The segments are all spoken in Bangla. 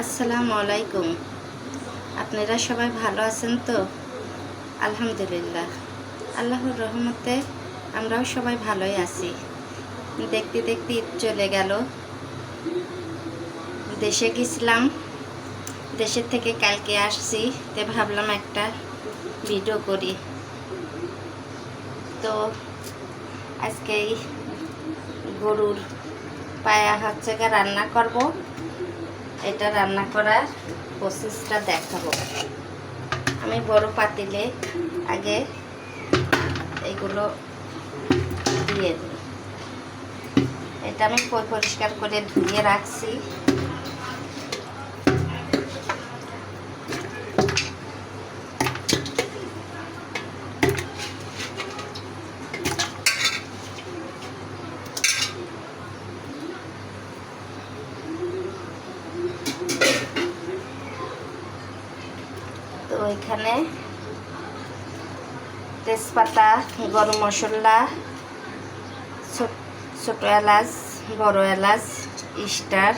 আসসালামু আলাইকুম। আপনারা সবাই ভালো আছেন তো? আলহামদুলিল্লাহ। আল্লাহর রহমতে আমরাও সবাই ভালোই আছি। দেখতে দেখতে ঈদ চলে গেল। দেশে গেছিলাম। দেশের থেকে কালকে আসছি, তে ভাবলাম একটা ভিডিও করি। তো আজকে গরুর পায়া হচ্ছে রান্না করব। এটা রান্না করার প্রসেসটা দেখাবো। আমি বড় পাতিলে আগে এগুলো দিয়ে দিই এটা আমি পরিষ্কার করে ধুয়ে রাখছি তো এখানে তেজপাতা, গরম মশলা, ছোট এলাচ, বড় এলাচ স্টার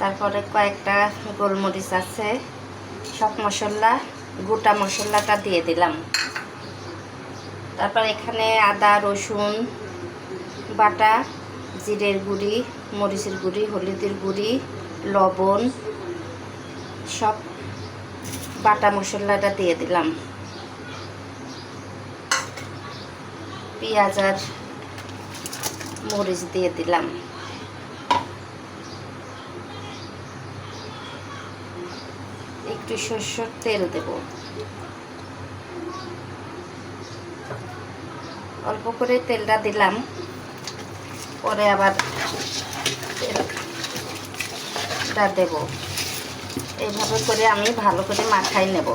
তারপরে কয়েকটা গোলমরিচ আছে, সব মশলা, গোটা মশলাটা দিয়ে দিলাম। তারপর এখানে আদা, রসুন, বাটা, জিরের গুঁড়ি, মরিচের গুঁড়ি, হলুদের গুঁড়ি, লবণ, সব বাটা মশলাটা দিয়ে দিলাম। পেঁয়াজ আর মরিচ দিয়ে দিলাম। একটু সর্ষের তেল দেব। অল্প করে তেলটা দিলাম। পরে আবার তেলটা দেব। এইভাবে করে আমি ভালো করে মাখাই নেব।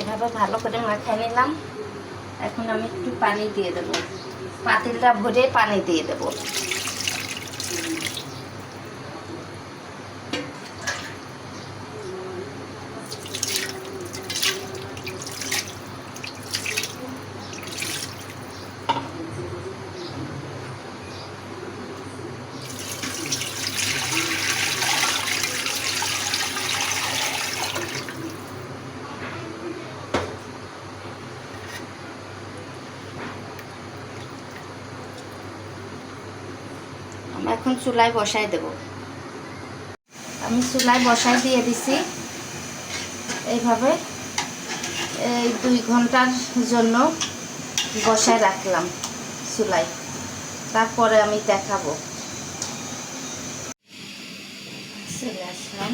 এভাবে ভালো করে মাখিয়ে নিলাম। এখন আমি একটু পানি দিয়ে দেবো। পাতিলটা ভরে পানি দিয়ে দেবো। এখন চুলায় বসাই দেব। আমি চুলায় বসাই দিয়ে দিছি। এইভাবে এই দুই ঘণ্টার জন্য বসায় রাখলাম চুলাই তারপরে আমি দেখাবো। চলে আসলাম।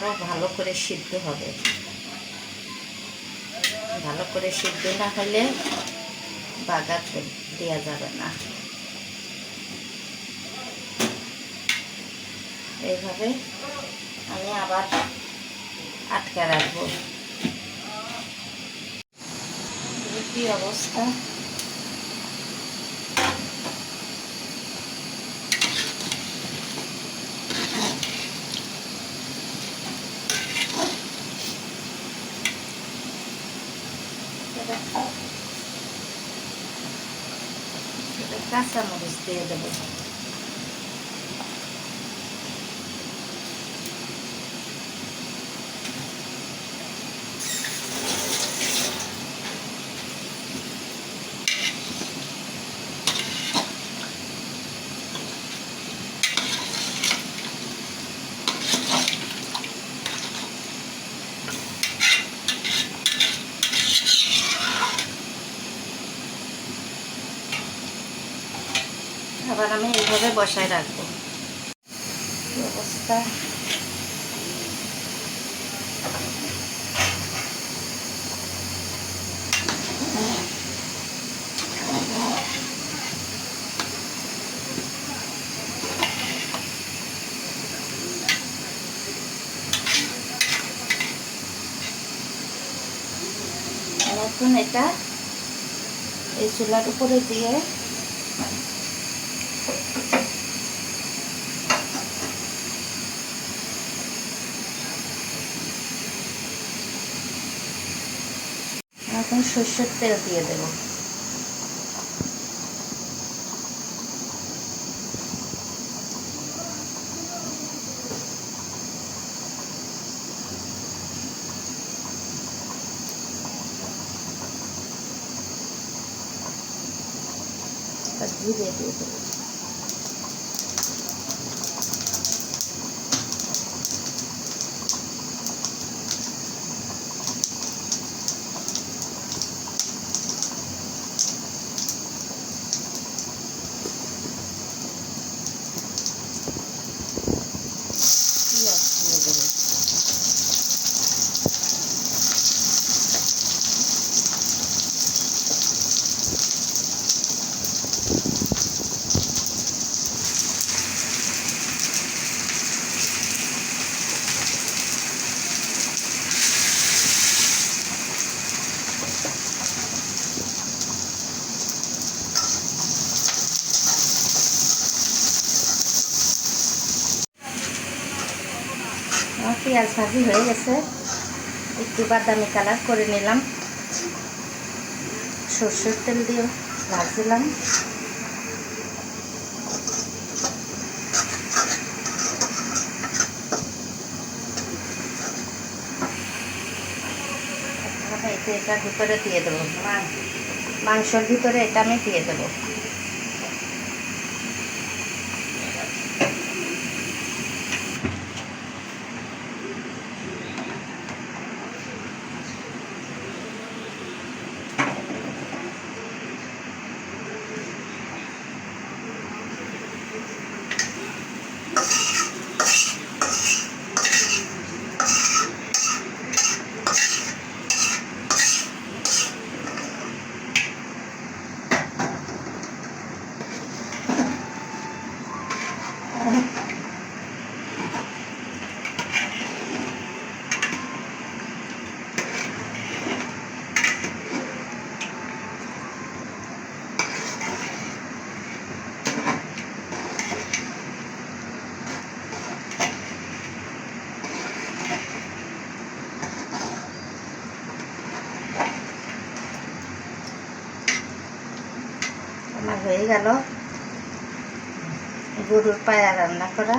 আরও ভালো করে সিদ্ধ হবে। ভালো করে সিদ্ধ না হলে বাগার দেওয়া যাবে না। এইভাবে আমি আবার আটকে রাখব। কি অবস্থা কাঁচামরিচ দিয়ে দেবো আবার আমি এইভাবে বসায় রাখব। অবস্থা এটা এই চুলার উপরে দিয়ে এখন সর্ষের তেল দিয়ে দেবো। দিয়ে দেবো পেঁয়াজ দিয়ে দেবো আমার পেঁয়াজ ভাজি হয়ে গেছে। একটু বাদামি কালার করে নিলাম। সর্ষের তেল দিয়ে ভাজছিলাম এটা ভিতরে দিয়ে দেবো। মাংসর ভিতরে এটা আমি দিয়ে দেবো। আমার হয়ে গেল। গরুর পায়া রান্না করা।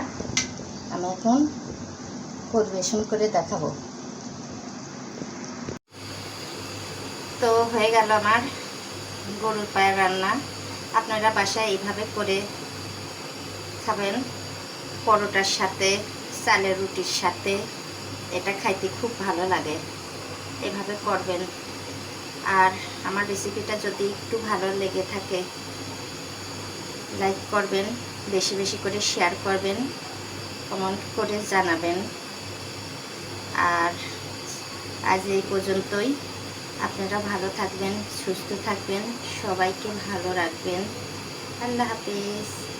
আমি এখন পরিবেশন করে দেখাবো। তো হয়ে গেল আমার গরুর পায়া রান্না। আপনারা বাসায় এইভাবে করে খাবেন। পরোটার সাথে, চালের রুটির সাথে। এটা খাইতে খুব ভালো লাগে। এভাবে করবেন। আর আমার রেসিপিটা যদি একটু ভালো লেগে থাকে লাইক করবেন, বেশি বেশি করে শেয়ার করবেন কমেন্ট করে জানাবেন। আর আজ এই পর্যন্তই। আপনারা ভালো থাকবেন, সুস্থ থাকবেন, সবাইকে ভালো রাখবেন। আল্লাহ হাফিজ।